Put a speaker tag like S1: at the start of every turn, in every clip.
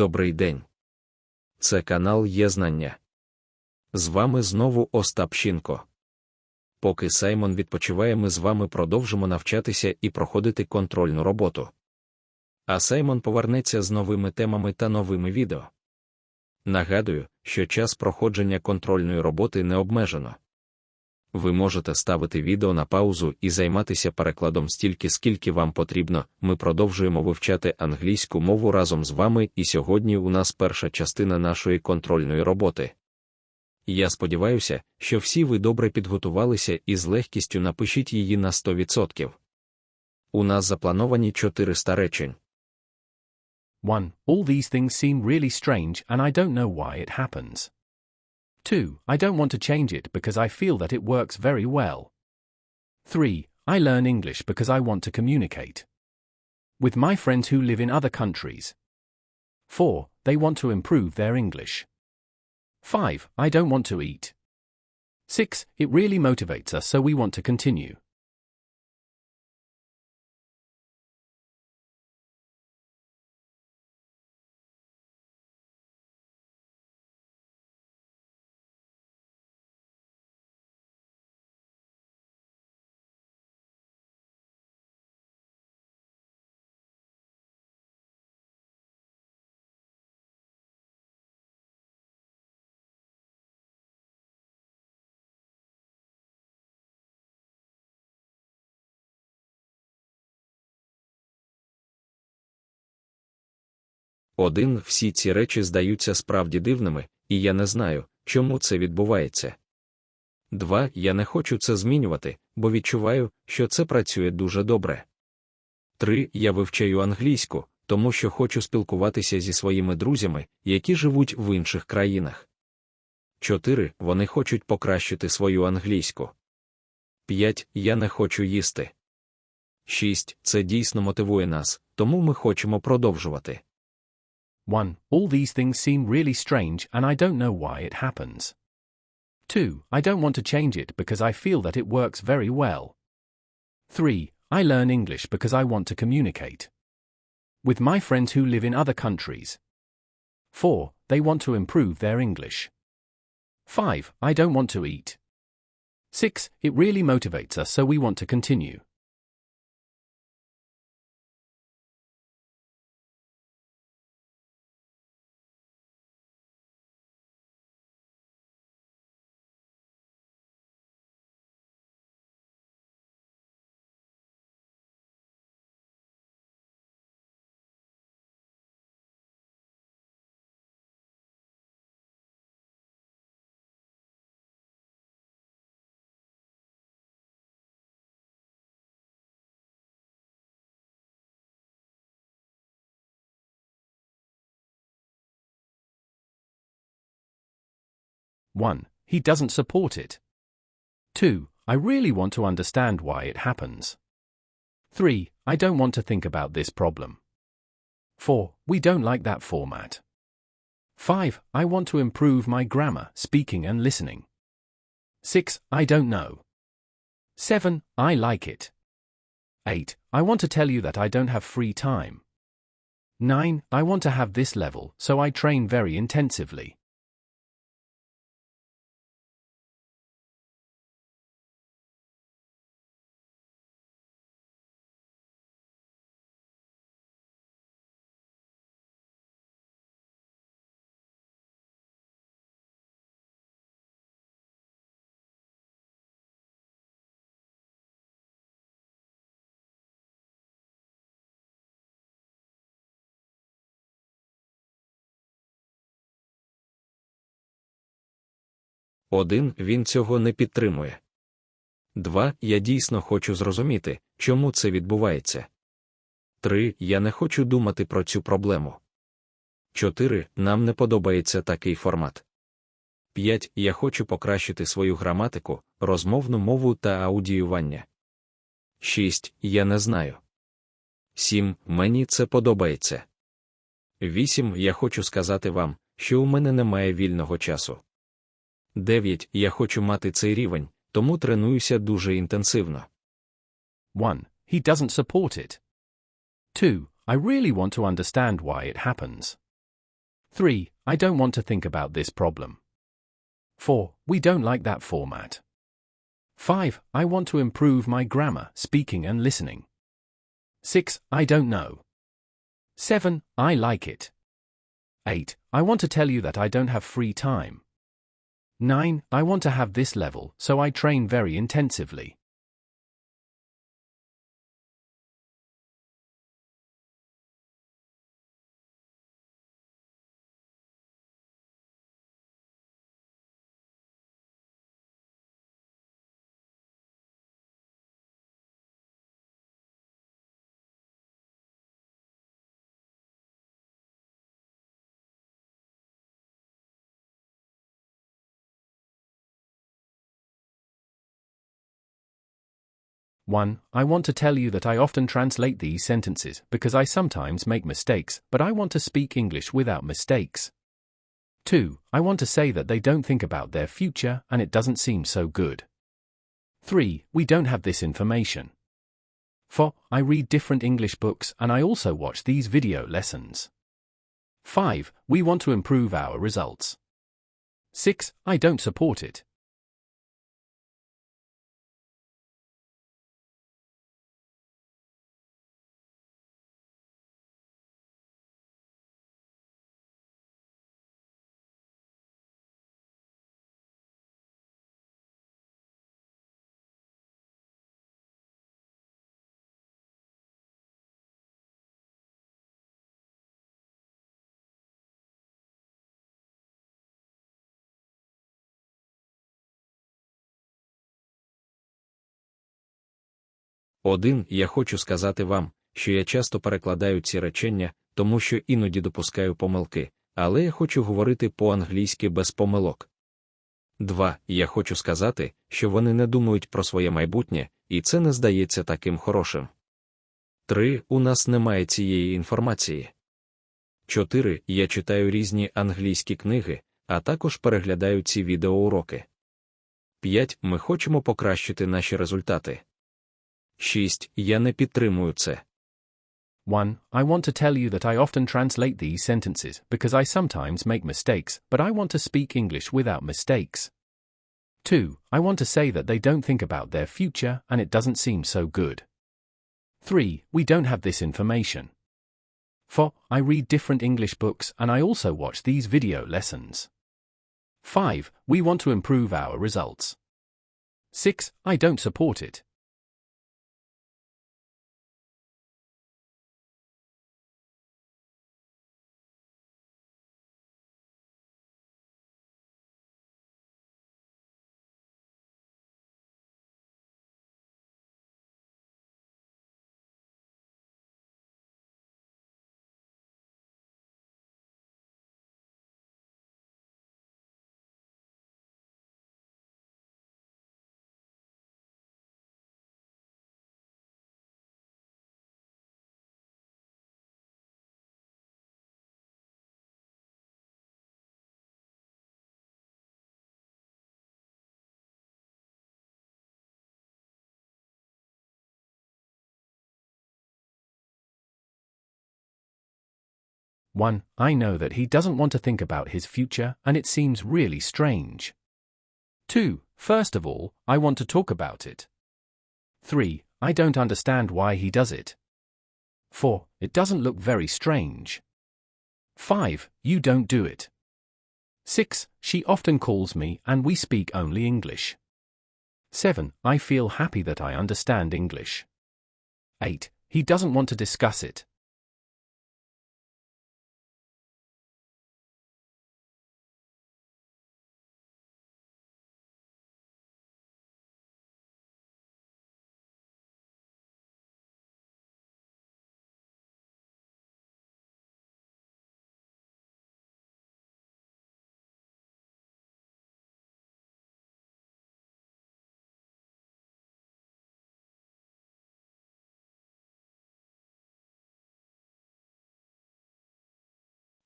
S1: Добрий день. Це канал Є Знання. З вами знову Остап Щінко. Поки Саймон відпочиває, ми з вами продовжимо навчатися і проходити контрольну роботу. А Саймон повернеться з новими темами та новими відео. Нагадую, що час проходження контрольної роботи не обмежено. Ви можете ставити відео на паузу і займатися перекладом стільки, скільки вам потрібно. Ми продовжуємо вивчати англійську мову разом з вами, і сьогодні у нас перша частина нашої контрольної роботи. Я сподіваюся, що всі ви добре підготувалися і з легкістю напишіть її на 100%. У нас заплановані 400 речень.
S2: 1. All these things seem really strange and I don't know why it happens. 2. I don't want to change it because I feel that it works very well. 3. I learn English because I want to communicate with my friends who live in other countries. 4. They want to improve their English. 5. I don't want to eat. 6. It really motivates us so we want to continue.
S1: Один, всі ці речі здаються справді дивними, і я не знаю, чому це відбувається. Два, я не хочу це змінювати, бо відчуваю, що це працює дуже добре. Три, я вивчаю англійську, тому що хочу спілкуватися зі своїми друзями, які живуть в інших країнах. Чотири, вони хочуть покращити свою англійську. П'ять, я не хочу їсти. Шість, це дійсно мотивує нас, тому ми хочемо продовжувати.
S2: 1. All these things seem really strange and I don't know why it happens. 2. I don't want to change it because I feel that it works very well. 3. I learn English because I want to communicate with my friends who live in other countries. 4. They want to improve their English. 5. I don't want to eat. 6. It really motivates us so we want to continue. One, he doesn't support it. Two, I really want to understand why it happens. Three, I don't want to think about this problem. Four, we don't like that format. Five, I want to improve my grammar, speaking and listening. Six, I don't know. Seven, I like it. Eight, I want to tell you that I don't have free time. Nine, I want to have this level, so I train very intensively.
S1: Один, він цього не підтримує. Два, я дійсно хочу зрозуміти, чому це відбувається. Три, я не хочу думати про цю проблему. Чотири, нам не подобається такий формат. П'ять, я хочу покращити свою граматику, розмовну мову та аудіювання. Шість, я не знаю. Сім, мені це подобається. Вісім, я хочу сказати вам, що у мене немає вільного часу. 9. Я хочу мати цей рівень, тому тренуюся дуже інтенсивно.
S2: 1. He doesn't support it. 2. I really want to understand why it happens. 3. I don't want to think about this problem. 4. We don't like that format. 5. I want to improve my grammar, speaking, and listening. 6. I don't know. 7. I like it. 8. I want to tell you that I don't have free time. 9. I want to have this level, so I train very intensively. One, I want to tell you that I often translate these sentences because I sometimes make mistakes, but I want to speak English without mistakes. 2. I want to say that they don't think about their future and it doesn't seem so good. 3. We don't have this information. 4. I read different English books and I also watch these video lessons. 5. We want to improve our results. 6. I don't support it.
S1: Один, я хочу сказати вам, що я часто перекладаю ці речення, тому що іноді допускаю помилки, але я хочу говорити по-англійськи без помилок. 2. Я хочу сказати, що вони не думають про своє майбутнє, і це не здається таким хорошим. 3. У нас немає цієї інформації. 4. Я читаю різні англійські книги, а також переглядаю ці відеоуроки. 5. Ми хочемо покращити наші результати. 6. Я не підтримую це.
S2: 1. I want to tell you that I often translate these sentences because I sometimes make mistakes, but I want to speak English without mistakes. 2. I want to say that they don't think about their future and it doesn't seem so good. 3. We don't have this information. 4. I read different English books and I also watch these video lessons. 5. We want to improve our results. 6. I don't support it. One, I know that he doesn't want to think about his future and it seems really strange. Two, first of all, I want to talk about it. Three, I don't understand why he does it. Four, it doesn't look very strange. Five, you don't do it. Six, she often calls me and we speak only English. Seven, I feel happy that I understand English. Eight, he doesn't want to discuss it.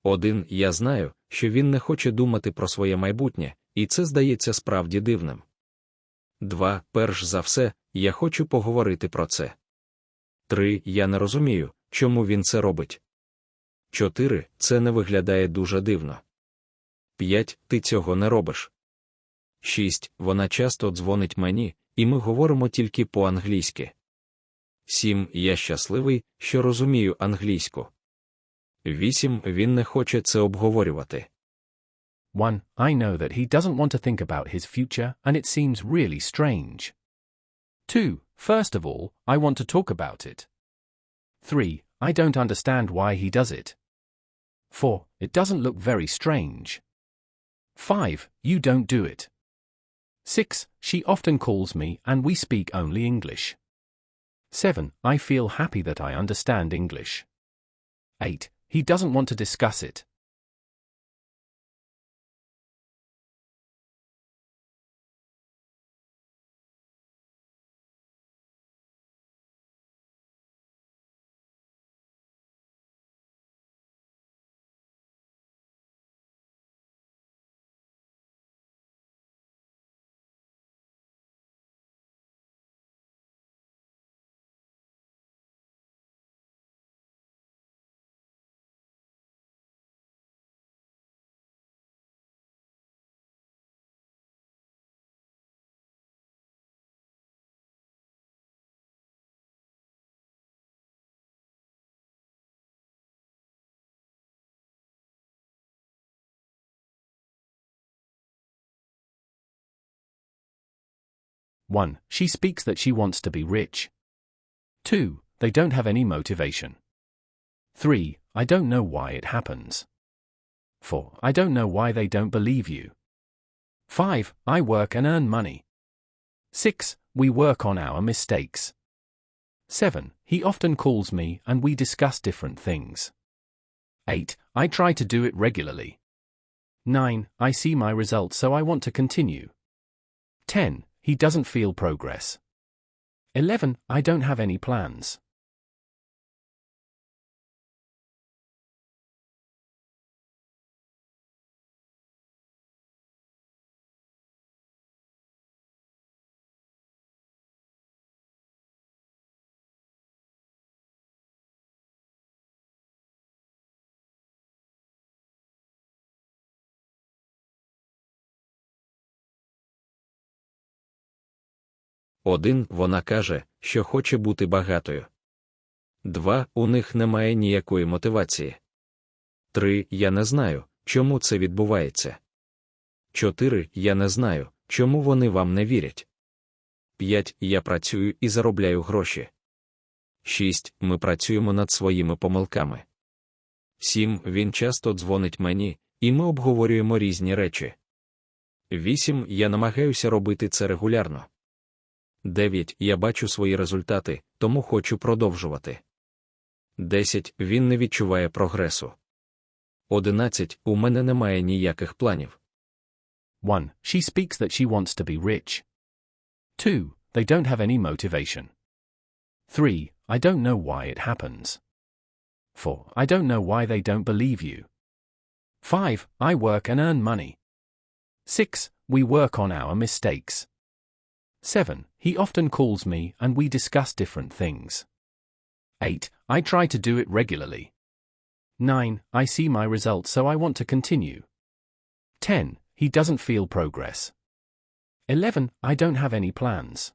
S1: Один, я знаю, що він не хоче думати про своє майбутнє, і це здається справді дивним. Два, перш за все, я хочу поговорити про це. Три, я не розумію, чому він це робить. 4. Це не виглядає дуже дивно. 5. Ти цього не робиш. 6. Вона часто дзвонить мені, і ми говоримо тільки по-англійськи. 7. Я щасливий, що розумію англійську. 8. Він не хоче це обговорювати.
S2: 1. I know that he doesn't want to think about his future, and it seems really strange. 2. First of all, I want to talk about it. 3. I don't understand why he does it. 4. It doesn't look very strange. 5. You don't do it. 6. She often calls me and we speak only English. 7. I feel happy that I understand English. 8. He doesn't want to discuss it. One, she speaks that she wants to be rich. Two, they don't have any motivation. Three, I don't know why it happens. Four, I don't know why they don't believe you. Five, I work and earn money. Six, we work on our mistakes. Seven, he often calls me and we discuss different things. Eight, I try to do it regularly. Nine, I see my results so I want to continue. Ten, he doesn't feel progress. 11. I don't have any plans.
S1: Один, вона каже, що хоче бути багатою. Два, у них немає ніякої мотивації. Три, я не знаю, чому це відбувається. Чотири, я не знаю, чому вони вам не вірять. П'ять, я працюю і заробляю гроші. Шість, ми працюємо над своїми помилками. Сім, він часто дзвонить мені, і ми обговорюємо різні речі. Вісім, я намагаюся робити це регулярно. 9. Я бачу свої результати, тому хочу продовжувати. 10. Він не відчуває прогресу. 11. У мене немає ніяких планів.
S2: 1. She speaks that she wants to be rich. 2. They don't have any motivation. 3. I don't know why it happens. 4. I don't know why they don't believe you. 5. I work and earn money. 6. We work on our mistakes. 7. He often calls me and we discuss different things. 8. I try to do it regularly. 9. I see my results so I want to continue. 10. He doesn't feel progress. 11. I don't have any plans.